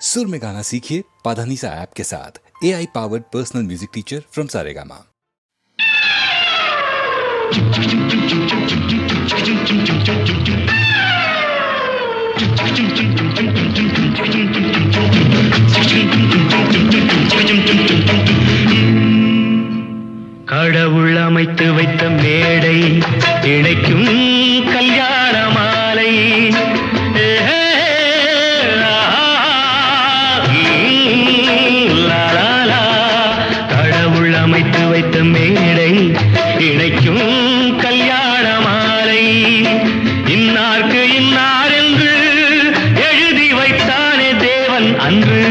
सुर में गाना सीखिए पाधानीसा ऐप के साथ A I powered personal music teacher from Saregama கடவுள் அமைத்து வைத்த மேடை இணைக்கும் மேடை இணைக்கும் கல்யாண மாலை. இன்னார்க்கு இன்னார் என்று எழுதி வைத்தானே தேவன் அன்று.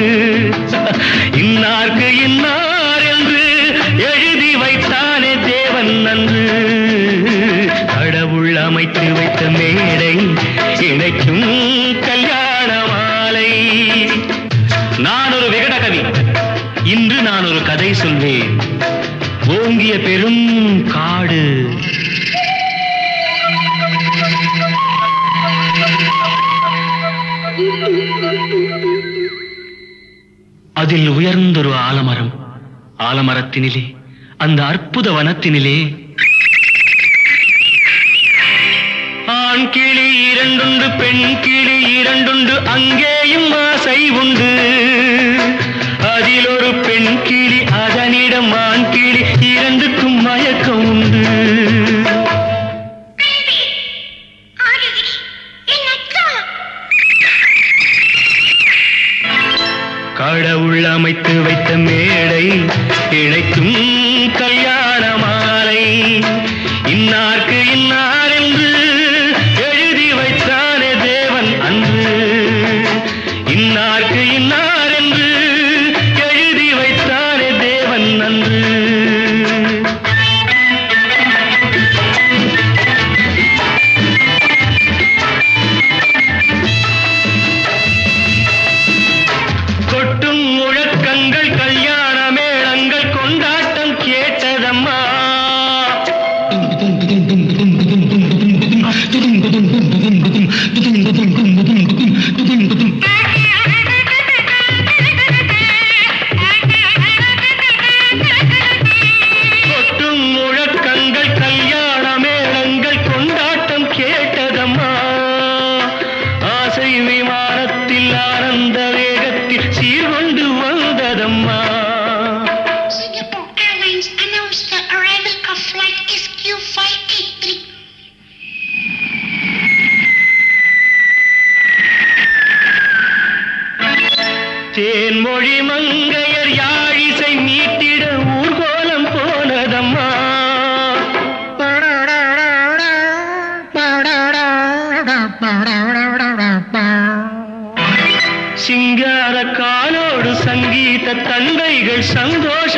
இன்னார்க்கு இன்னார் என்று எழுதி வைத்தானே தேவன் அன்று. கடவுள் அமைத்து வைத்த மேடை இணைக்கும் கல்யாண மாலை. நான் ஒரு விகடகவி. இன்று நான் ஒரு கதை சொல்வேன். ஓங்கிய பெரும் காடு. அதில் உயர்ந்தொரு ஆலமரம். ஆலமரத்தினிலே அந்த அற்புத வனத்தினிலே. ஆண் கிளி இரண்டுண்டு பெண் கிளி இரண்டுண்டு அங்கேயும் ஆசை உண்டு. அதில் ஒரு பெண் கிளி வைத்த மேடை இழைக்கும் கல்யாண tum, tum, tum, தேன்மொழி மங்கையர் யாழிசை மீட்டிட ஊர்கோலம் போனதம்மா. சிங்கார காலோடு சங்கீத தந்தைகள் சந்தோஷ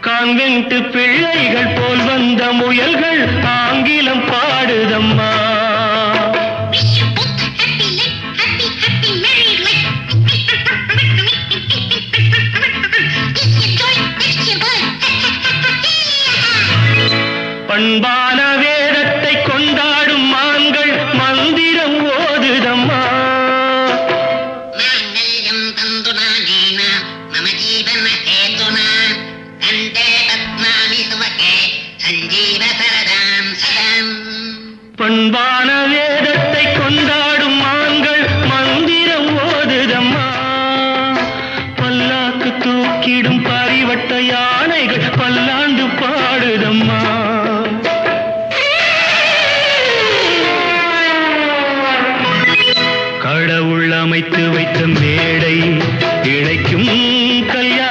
கான்வென்ட் பிள்ளைகள் போல் வந்த முயல்கள் ஆங்கிலம் பாடுதம்மா. Wish பண்பான வேதத்தை கொண்டாடும் ஆண்கள் மந்திரம் ஓதுதம்மா. பல்லாக்கு தூக்கிடும் பரிவட்ட யானைகள் பல்லாண்டு பாடுதம்மா. கடவுள் அமைத்து வைத்த மேடை இழைக்கும் கல்யாணம்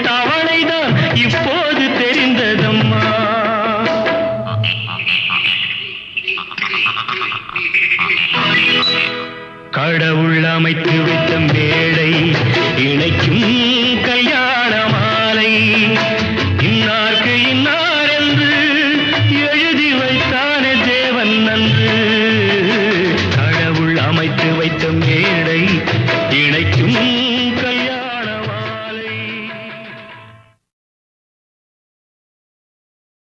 தவளைதான் இப்போது தெரிந்ததம்மா. கடவுள் அமைத்து வைத்த மேடை இணைக்கும் கல்யாண மாலை.